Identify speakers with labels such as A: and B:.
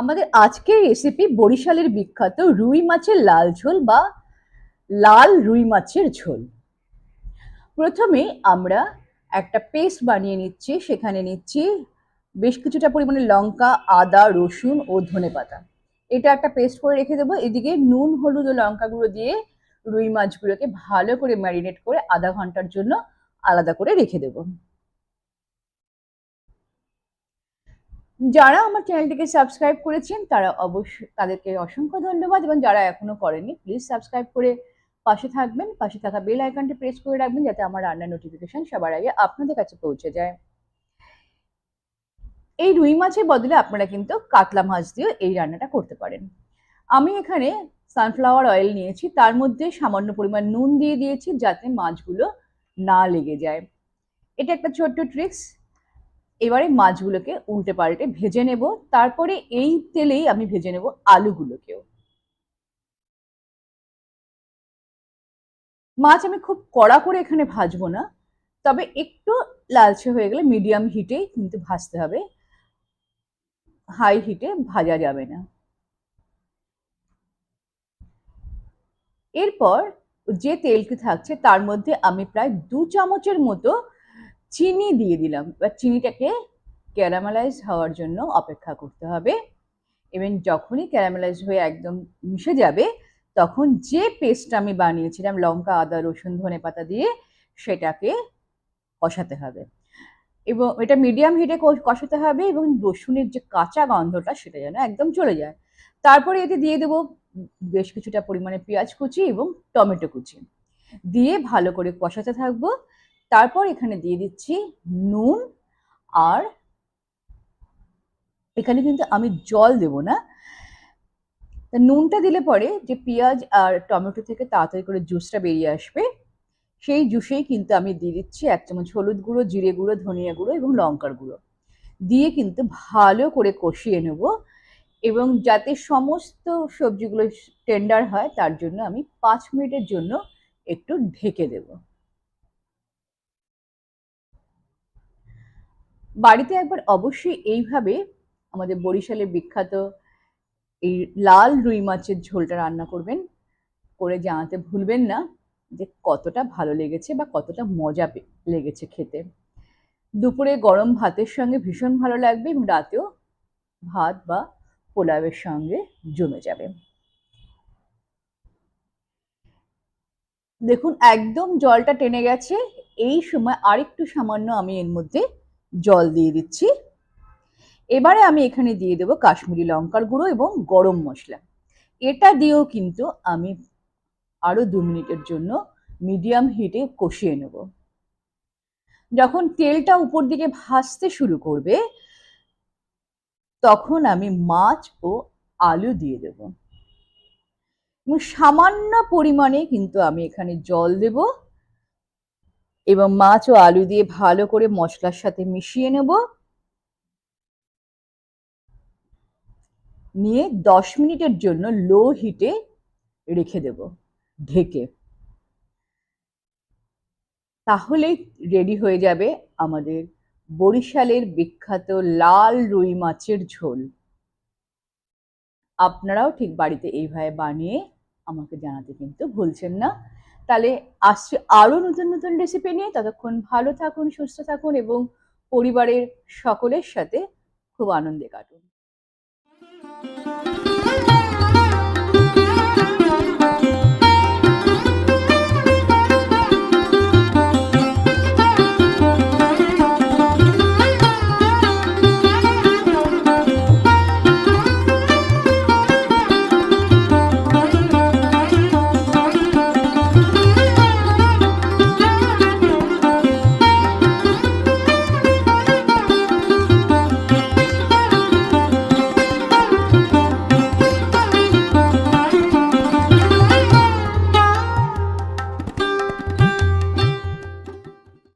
A: আমাদের আজকের রেসিপি বরিশালের বিখ্যাত রুই মাছের লাল ঝোল বা লাল রুই মাছের ঝোল। প্রথমে আমরা একটা পেস্ট বানিয়ে নিচ্ছি, সেখানে নিচ্ছি বেশ কিছুটা পরিমাণে লঙ্কা, আদা, রসুন ও ধনেপাতা এটা একটা পেস্ট করে রেখে দেবো। এদিকে নুন, হলুদ ও লঙ্কা গুঁড়ো দিয়ে রুই মাছগুলোকে ভালো করে ম্যারিনেট করে আধা ঘণ্টার জন্য আলাদা করে রেখে দেবো। যারা আমার চ্যানেলটিকে সাবস্ক্রাইব করেছেন, তারা অবশ্যই তাদেরকে অসংখ্য ধন্যবাদ এবং যারা এখনও করেনি প্লিজ সাবস্ক্রাইব করে পাশে থাকবেন, পাশে থাকা বেল আইকনটি প্রেস করে রাখবেন যাতে আমার রান্নার নোটিফিকেশন সবার আগে আপনাদের কাছে পৌঁছে যায়। এই রুই মাছের বদলে আপনারা কিন্তু কাতলা মাছ দিয়েও এই রান্নাটা করতে পারেন। আমি এখানে সানফ্লাওয়ার অয়েল নিয়েছি, তার মধ্যে সামান্য পরিমাণ নুন দিয়ে দিয়েছি যাতে মাছগুলো না লেগে যায়। এটা একটা ছোট্ট ট্রিক্স এবারে মাছগুলোকে উল্টে পাল্টে ভেজে নেব। তারপরে এই তেলেই আমি ভেজে নেব আলুগুলোকেও। মাছ আমি খুব কড়া করে এখানে ভাজবো না, তবে একটু লালচে হয়ে গেলে মিডিয়াম হিটেই কিন্তু ভাজতে হবে। হাই হিটে ভাজা যাবে না। এরপর যে তেলটি থাকছে তার মধ্যে আমি প্রায় দু চামচের মতো চিনি দিয়ে দিলাম। এবার চিনিটাকে ক্যারামেলাইজ হওয়ার জন্য অপেক্ষা করতে হবে। এবং যখনই ক্যারামেলাইজ হয়ে একদম মিশে যাবে, তখন যে পেস্টটা আমি বানিয়েছিলাম, লঙ্কা, আদা, রসুন, ধনে পাতা দিয়ে, সেটাকে কষাতে হবে। এবং এটা মিডিয়াম হিটে কষাতে হবে এবং রসুনের যে কাঁচা গন্ধটা, সেটা যেন একদম চলে যায়। তারপরে এতে দিয়ে দেবো বেশ কিছুটা পরিমাণে পেঁয়াজ কুচি এবং টমেটো কুচি। দিয়ে ভালো করে কষাতে থাকব। তারপর এখানে দিয়ে দিচ্ছি নুন আর এখানে কিন্তু আমি জল দেব না। নুনটা দিলে পরে যে পেঁয়াজ আর টমেটো থেকে তাড়াতাড়ি করে জুসটা বেরিয়ে আসবে, সেই জুসেই কিন্তু আমি দিয়ে দিচ্ছি এক চামচ হলুদ গুঁড়ো, জিরে গুঁড়ো, ধনিয়া গুঁড়ো এবং লঙ্কার গুঁড়ো। দিয়ে কিন্তু ভালো করে কষিয়ে নেব এবং যাতে সমস্ত সবজিগুলো টেন্ডার হয়, তার জন্য আমি পাঁচ মিনিটের জন্য একটু ঢেকে দেবো। বাড়িতে একবার অবশ্যই এইভাবে আমাদের বরিশালের বিখ্যাত এই লাল রুই মাছের ঝোলটা রান্না করবেন, করে জানাতে ভুলবেন না যে কতটা ভালো লেগেছে বা কতটা মজা লেগেছে খেতে। দুপুরে গরম ভাতের সঙ্গে ভীষণ ভালো লাগবে এবং রাতেও ভাত বা পোলাওয়ের সঙ্গে জমে যাবে। দেখুন, একদম জলটা টেনে গেছে। এই সময় আরেকটু সামান্য আমি এর মধ্যে জল দিয়ে দিচ্ছি। এবারে আমি এখানে দিয়ে দেবো কাশ্মীরি লঙ্কার গুঁড়ো এবং গরম মশলা। এটা দিয়েও কিন্তু আমি আরও দু মিনিটের জন্য মিডিয়াম হিটে কষিয়ে নেব। যখন তেলটা উপর দিকে ভাসতে শুরু করবে, তখন আমি মাছ ও আলু দিয়ে দেব। এবং সামান্য পরিমাণে কিন্তু আমি এখানে জল দেবো। এবং মাছ ও আলু দিয়ে ভালো করে মশলার সাথে মিশিয়ে নেব। নিয়ে দশ মিনিটের জন্য লো হিটে রেখে দেব ঢেকে। তাহলে রেডি হয়ে যাবে আমাদের বরিশালের বিখ্যাত লাল রুই মাছের ঝোল। আপনারাও ঠিক বাড়িতে এইভাবে বানিয়ে আমাকে জানাতে কিন্তু ভুলছেন না। তাহলে আসছে আরও নতুন নতুন রেসিপি নিয়ে। ততক্ষণ ভালো থাকুন, সুস্থ থাকুন এবং পরিবারের সকলের সাথে খুব আনন্দে কাটুন।